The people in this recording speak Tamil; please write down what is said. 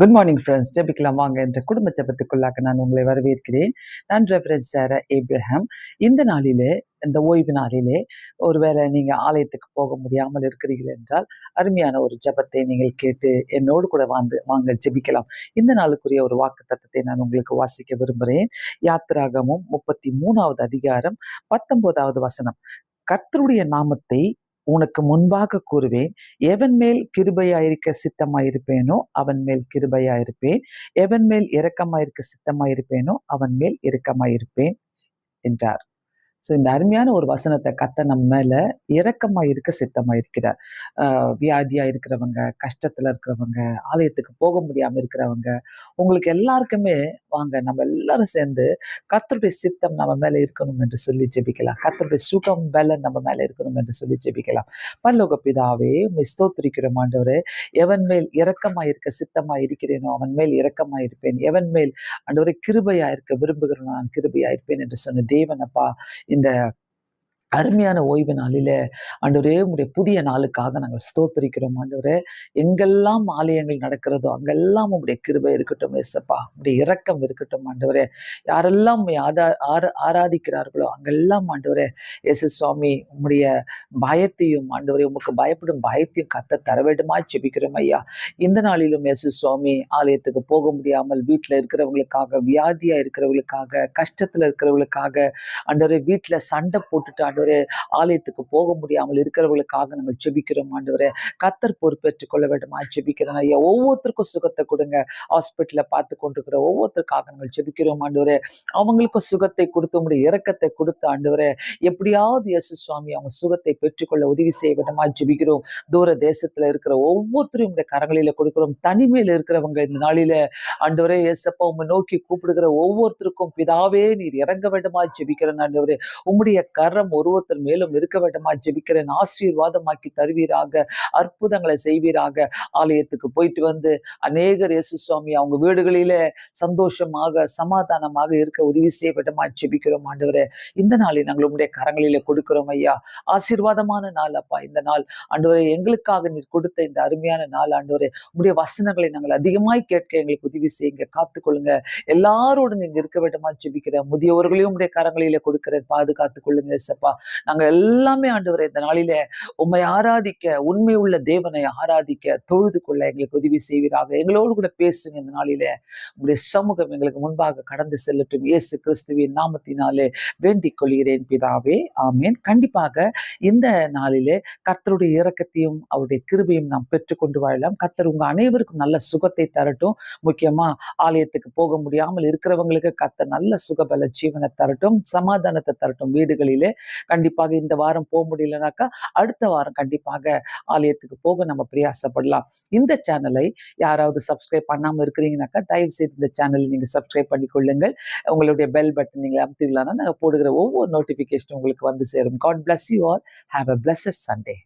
குட் மார்னிங் ஃப்ரெண்ட்ஸ் ஜெபிக்கலாம் வாங்க. என்ற குடும்ப ஜெபத்துக்குள்ளாக நான் உங்களை வரவேற்கிறேன். நான் ரெஃபரன்ஸ் சார ஏப்ரஹாம் இந்த நாளிலே இந்த ஓய்வு நாளிலே ஒருவேளை நீங்கள் ஆலயத்துக்கு போக முடியாமல் இருக்கிறீர்கள் என்றால் அருமையான ஒரு ஜெபத்தை நீங்கள் கேட்டு என்னோடு கூட வாழ்ந்து வாங்க ஜெபிக்கலாம். இந்த நாளுக்குரிய ஒரு வாக்கு தத்தத்தை நான் உங்களுக்கு வாசிக்க விரும்புகிறேன். யாத்திராகமும் முப்பத்தி மூணாவது அதிகாரம் பத்தொன்பதாவது வசனம். கர்த்தருடைய நாமத்தை உனக்கு முன்பாக கூறுவேன் எவன் மேல் கிருபையாயிருக்க சித்தமாயிருப்பேனோ அவன் மேல் கிருபையாயிருப்பேன் எவன் மேல் இரக்கமாயிருக்க சித்தமாயிருப்பேனோ அவன் மேல் இரக்கமாயிருப்பேன் என்றார். ஸோ இந்த அருமையான ஒரு வசனத்தை கத்த நம்ம மேலே இறக்கமாக இருக்க சித்தமாக இருக்கிறார். வியாதியாக இருக்கிறவங்க கஷ்டத்தில் இருக்கிறவங்க ஆலயத்துக்கு போக முடியாமல் இருக்கிறவங்க உங்களுக்கு எல்லாருக்குமே வாங்க நம்ம எல்லாரும் சேர்ந்து கத்தருடைய சித்தம் நம்ம மேலே இருக்கணும் என்று சொல்லி ஜெபிக்கலாம். கத்தருடைய சுகம் பலன் நம்ம மேலே இருக்கணும் என்று சொல்லி ஜெபிக்கலாம். பல்லோக பிதாவே உண்மை ஸ்தோத்திரிக்கிறோம் ஆண்டவர். எவன் மேல் இரக்கமா இருக்க சித்தமா இருக்கிறேனோ அவன் மேல் இரக்கமா இருப்பேன். எவன் மேல் ஆண்டவரை கிருபையா இருக்க விரும்புகிறேனோ நான் கிருபையா இருப்பேன் என்று சொன்ன தேவனப்பா இந்த அருமையான ஓய்வு நாளில ஆண்டவரே உங்களுடைய புதிய நாளுக்காக நாங்கள் ஸ்தோத்திரிக்கிறோம். ஆண்டவரே எங்கெல்லாம் ஆலயங்கள் நடக்கிறதோ அங்கெல்லாம் உங்களுடைய கிருபை இருக்கட்டும் ஏசப்பா. உங்களுடைய இரக்கம் இருக்கட்டும் ஆண்டவரே. யாரெல்லாம் உம்மை ஆதா ஆர ஆராதிக்கிறார்களோ அங்கெல்லாம் ஆண்டவரே இயேசு சுவாமி உம்முடைய பயத்தையும் ஆண்டவரே உமக்கு பயப்படும் பயத்தையும் கத்த தர வேண்டுமா ஜெபிக்கிறோம் ஐயா. இந்த நாளிலும் இயேசு சுவாமி ஆலயத்துக்கு போக முடியாமல் வீட்டில் இருக்கிறவங்களுக்காக வியாதியா இருக்கிறவங்களுக்காக கஷ்டத்துல இருக்கிறவங்களுக்காக ஆண்டவரே வீட்டில் சண்டை போட்டுட்டு ஆண்டவரே ஆலயத்துக்கு போக முடியாமல் இருக்கிறவர்களுக்காக நாங்கள் ஜெபிக்கிறோம் ஆண்டவரே. கத்தர் பொறுப்பேற்றுக் கொள்ள வேண்டுமா? ஜெபிக்கிறேன் ஐயா. ஒவ்வொருத்தருக்கும் சுகத்தை கொடுங்க. ஹாஸ்பிட்டலில் பார்த்து கொண்டிருக்கிற ஒவ்வொருத்தருக்காக நாங்கள் ஜெபிக்கிறோம் ஆண்டவரே. அவங்களுக்கும் சுகத்தை கொடுத்து உங்களுடைய இறக்கத்தை கொடுத்து ஆண்டவரே எப்படியாவது இயேசு சுவாமி அவங்க சுகத்தை பெற்றுக்கொள்ள உதவி செய்ய வேண்டுமா? ஜெபிக்கிறோம். தூர தேசத்துல இருக்கிற ஒவ்வொருத்தரும் இந்த கரங்களில கொடுக்கிறோம். தனிமையில இருக்கிறவங்க இந்த நாளில ஆண்டவரே இயேசப்பா உம்மை நோக்கி கூப்பிடுகிற ஒவ்வொருத்தருக்கும் பிதாவே நீர் இறங்க வேண்டுமா? ஜெபிக்கிறேன் ஆண்டவரே. உம்முடைய கரம் ஒரு உருவத்தில் மேலும் இருக்க வேண்டுமா? ஜெபிக்கிறேன். ஆசீர்வாதமாக்கி தருவீராக. அற்புதங்களை செய்வீராக. ஆலயத்துக்கு போயிட்டு வந்து அநேகர் இயேசு சுவாமி அவங்க வீடுகளிலே சந்தோஷமாக சமாதானமாக இருக்க உதவி செய்ய வேண்டுமா ஜெபிக்கிறோம் ஆண்டவரே. இந்த நாளை நாங்கள் உங்களுடைய கரங்களிலே கொடுக்கிறோம் ஐயா. ஆசீர்வாதமான நாள் அப்பா இந்த நாள். ஆண்டவரே எங்களுக்காக நீர் கொடுத்த இந்த அருமையான நாள் ஆண்டவரே. உங்களுடைய வசனங்களை நாங்கள் அதிகமாய் கேட்க எங்களுக்கு உதவி செய்யுங்க. காத்துக்கொள்ளுங்க. எல்லாரோடும் நீங்க இருக்க வேண்டுமா? ஜெபிக்கிறேன் முதியவர்களையும் உடைய கரங்களிலே கொடுக்கிறேன் பாதுகாத்துக் கொள்ளுங்க சப்பா நாங்க எல்லாமே ஆண்டவரே இந்த நாளில உண்மை ஆராதிக்க உண்மை உள்ள தேவனை ஆராதிக்க தொழுது கொள்ள எங்களுக்கு உதவி செய்வீராக. எங்களோடு கூட பேசுங்க இந்த நாளில. உங்களுடைய சமூகம் எங்களுக்கு முன்பாக கடந்து செல்லட்டும். இயேசு கிறிஸ்துவின் நாமத்தினாலே வேண்டிக் கொள்கிறேன் பிதாவே. ஆமேன். கண்டிப்பாக இந்த நாளிலே கர்த்தருடைய இறக்கத்தையும் அவருடைய கிருபையும் நாம் பெற்றுக்கொண்டு வாழலாம். கர்த்தர் உங்க அனைவருக்கும் நல்ல சுகத்தை தரட்டும். முக்கியமா ஆலயத்துக்கு போக முடியாமல் இருக்கிறவங்களுக்கு கர்த்தர் நல்ல சுகபல ஜீவனை தரட்டும். சமாதானத்தை தரட்டும் வீடுகளிலே. கண்டிப்பாக இந்த வாரம் போக முடியலனாக்கா அடுத்த வாரம் கண்டிப்பாக ஆலயத்துக்கு போக நம்ம பிரயாசப்படலாம். இந்த சேனலை யாராவது சப்ஸ்கிரைப் பண்ணாம இருக்கிறீங்கனாக்கா தயவு செய்து இந்த சேனலை நீங்க சப்ஸ்கிரைப் பண்ணிக்கொள்ளுங்கள். உங்களுடைய பெல் பட்டன் நீங்க அமுத்திவிடலாம்னா நாங்கள் போடுகிற ஒவ்வொரு நோட்டிஃபிகேஷன் உங்களுக்கு வந்து சேரும். God bless you all. Have a blessed Sunday.